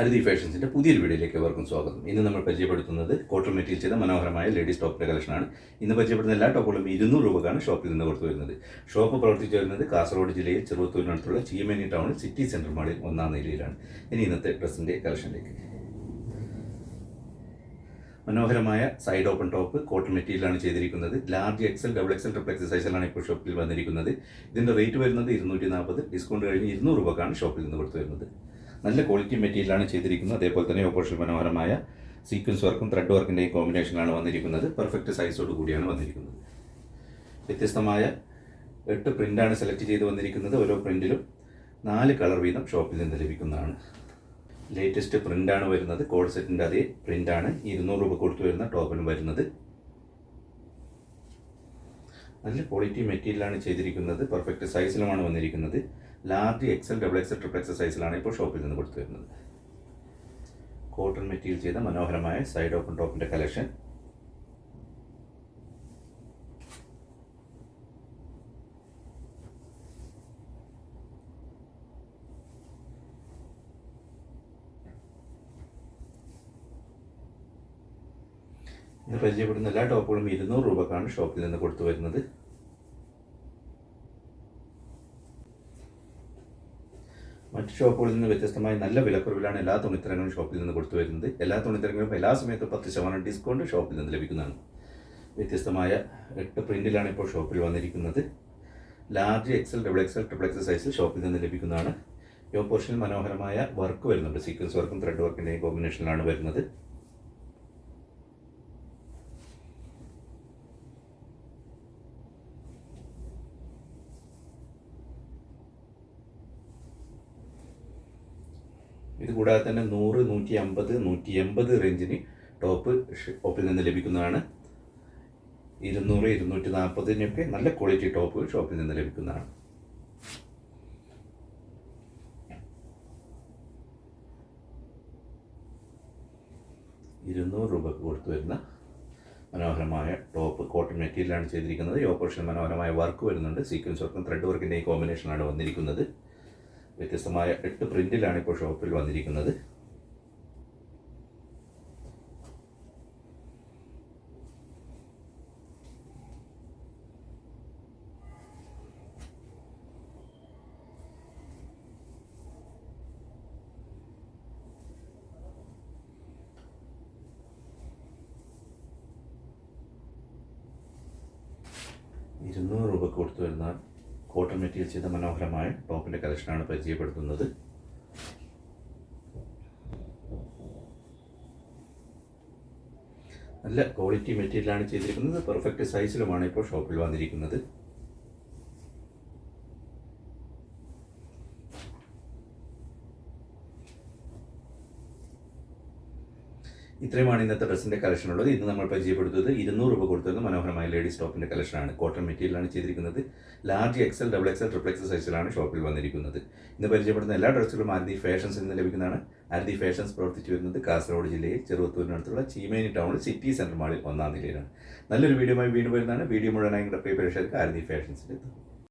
അരുതി ഫാഷൻസിന്റെ പുതിയൊരു വീഡിയോയിലേക്ക് ഏവർക്കും സ്വാഗതം. ഇന്ന് നമ്മൾ പരിചയപ്പെടുത്തുന്നത് കോട്ടർ മെറ്റീരിയൽ ചെയ്ത മനോഹരമായ ലേഡീസ് ടോപ്പിന്റെ കളക്ഷനാണ്. ഇന്ന് പരിചയപ്പെടുന്ന എല്ലാ ടോപ്പുകളും ഇരുന്നൂറ് രൂപക്കാണ് ഷോപ്പിൽ നിന്ന് കൊടുത്തു വരുന്നത്. ഷോപ്പ് പ്രവർത്തിച്ചു വരുന്നത് കാസർഗോഡ് ജില്ലയിൽ ചെറുവത്തൂരിനടുത്തുള്ള ചീമേനി ടൗണിൽ സിറ്റി സെന്റർ മാളിൽ ഒന്നാം നിലയിലാണ്. ഇനി ഇന്നത്തെ ഡ്രസ്സിന്റെ കളക്ഷനിലേക്ക്. മനോഹരമായ സൈഡ് ഓപ്പൺ ടോപ്പ് കോട്ടൺ മെറ്റീരിയലാണ് ചെയ്തിരിക്കുന്നത്. Large XL double XL triple XL സൈസിലാണ് ഇപ്പോൾ ഷോപ്പിൽ വന്നിരിക്കുന്നത്. ഇതിന്റെ റേറ്റ് വരുന്നത് ഇരുന്നൂറ്റി നാൽപ്പത് ഡിസ്കൗണ്ട് കഴിഞ്ഞ് ഇരുന്നൂറ് രൂപക്കാണ് ഷോപ്പിൽ നിന്ന് കൊടുത്തു വരുന്നത്. നല്ല ക്വാളിറ്റി മെറ്റീരിയലാണ് ചെയ്തിരിക്കുന്നത്. അതേപോലെ തന്നെ ഓപ്പോഷൻ മനോഹരമായ സീക്വൻസ് വർക്കും ത്രെഡ് വർക്കിന്റെയും കോമ്പിനേഷനാണ് വന്നിരിക്കുന്നത്. പെർഫെക്റ്റ് സൈസോട് കൂടിയാണ് വന്നിരിക്കുന്നത്. വ്യത്യസ്തമായ എട്ട് പ്രിന്റാണ് സെലക്ട് ചെയ്ത് വന്നിരിക്കുന്നത്. ഓരോ പ്രിന്റിലും നാല് കളർ വീതം ഷോപ്പിൽ നിന്ന് ലഭിക്കുന്നതാണ്. ലേറ്റസ്റ്റ് പ്രിന്റാണ് വരുന്നത്. കോഡ് സെറ്റിന്റെ അതേ പ്രിന്റാണ് ഇരുന്നൂറ് രൂപ കൊടുത്തു വരുന്ന ടോപ്പിന് വരുന്നത്. നല്ല ക്വാളിറ്റി മെറ്റീരിയലാണ് ചെയ്തിരിക്കുന്നത്. പെർഫെക്റ്റ് സൈസിലുമാണ് വന്നിരിക്കുന്നത്. Large XL double XL triple XL സൈസിലാണ് ഇപ്പോൾ ഷോപ്പിൽ നിന്ന് കൊടുത്തു വരുന്നത്. കോട്ടൺ മെറ്റീരിയൽ ചെയ്ത മനോഹരമായ സൈഡ് ഓപ്പൺ ടോപ്പിന്റെ കളക്ഷൻ ഇന്ന് പരിചയപ്പെടുന്ന എല്ലാ ടോപ്പുകളും ഇരുന്നൂറ് രൂപക്കാണ് ഷോപ്പിൽ നിന്ന് കൊടുത്തു വരുന്നത്. മറ്റ് ഷോപ്പുകളിൽ നിന്ന് വ്യത്യസ്തമായി നല്ല വിലക്കുറവിലാണ് എല്ലാ തുണിത്തരങ്ങളും ഷോപ്പിൽ നിന്ന് കൊടുത്തു വരുന്നത്. എല്ലാ തുണിത്തരങ്ങളും എല്ലാ സമയത്തും പത്ത് ശതമാനം ഡിസ്കൗണ്ട് ഷോപ്പിൽ നിന്ന് ലഭിക്കുന്നതാണ്. വ്യത്യസ്തമായ എട്ട് പ്രിന്റിലാണ് ഇപ്പോൾ ഷോപ്പിൽ വന്നിരിക്കുന്നത്. Large XL double XL triple XL സൈസിൽ ഷോപ്പിൽ നിന്ന് ലഭിക്കുന്നതാണ്. യോ പോർഷനിൽ മനോഹരമായ വർക്ക് വരുന്നുണ്ട്. സീക്വൻസ് വർക്കും ത്രെഡ് വർക്കിന്റെയും കോമ്പിനേഷനിലാണ് വരുന്നത്. ഇത് കൂടാതെ തന്നെ നൂറ് നൂറ്റി അമ്പത് നൂറ്റി എൺപത് റേഞ്ചിന് ടോപ്പ് ഷോപ്പിൽ നിന്ന് ലഭിക്കുന്നതാണ്. ഇരുന്നൂറ് ഇരുന്നൂറ്റി നാൽപ്പതിനൊക്കെ നല്ല ക്വാളിറ്റി ടോപ്പ് ഷോപ്പിൽ നിന്ന് ലഭിക്കുന്നതാണ്. ഇരുന്നൂറ് രൂപക്ക് കൊടുത്തു വരുന്ന മനോഹരമായ ടോപ്പ് കോട്ടൺ മെറ്റീരിയലാണ് ചെയ്തിരിക്കുന്നത്. ഈ ഓപ്പറേഷൻ മനോഹരമായ വർക്ക് വരുന്നുണ്ട്. സീക്വൻസ് വർക്കും ത്രെഡ് വർക്കിന്റെ ഈ കോമ്പിനേഷനാണ് വന്നിരിക്കുന്നത്. വ്യത്യസ്തമായ എട്ട് പ്രിന്റിലാണ് ഇപ്പോൾ ഷോപ്പിൽ വന്നിരിക്കുന്നത്. ഇരുന്നൂറ് രൂപ കൊടുത്തു വരുന്ന കോട്ടൺ മെറ്റീരിയൽ ചെയ്ത മനോഹരമായ ടോപ്പിന്റെ കളക്ഷനാണ് പരിചയപ്പെടുത്തുന്നത്. നല്ല ക്വാളിറ്റി മെറ്റീരിയലാണ് ചെയ്തിരിക്കുന്നത്. പെർഫെക്റ്റ് സൈസിലുമാണ് ഇപ്പോൾ ഷോപ്പിൽ വന്നിരിക്കുന്നത്. ഇത്രയുമാണ് ഇന്നത്തെ ഡ്രസ്സിന്റെ കളക്ഷൻ ഉള്ളത്. ഇത് നമ്മൾ പരിചയപ്പെടുത്തുന്നത് ഇരുന്നൂറ് രൂപ കൊടുത്തിരുന്ന മനോഹരമായ ലേഡീസ് ടോപ്പിന്റെ കളക്ഷനാണ് കോട്ടൺ മെറ്റീരിയലാണ് ചെയ്തിരിക്കുന്നത്. Large XL double XL triple XL സൈസിലാണ് ഷോപ്പിൽ വന്നിരിക്കുന്നത്. ഇന്ന് പരിചയപ്പെടുന്ന എല്ലാ ഡ്രസ്സുകളും ആരതി ഫാഷൻസ് നിന്ന് ലഭിക്കുന്നതാണ്. ആരതി ഫാഷൻസ് പ്രവർത്തിച്ചു വരുന്നത് കാസർഗോഡ് ജില്ലയിൽ ചെറുവത്തൂരിനടുത്തുള്ള ചീമേനി ടൗണിൽ സിറ്റി സെന്റർ മാളിൽ ഒന്നാം നിലയിലാണ്. നല്ലൊരു വീഡിയോയുമായി വീണ്ടും വരുന്നതാണ്. വീഡിയോ മുഴുവനായി പ്രിയ പ്രേക്ഷകർക്ക് ആരതി ഫാഷൻസിൽ എത്തും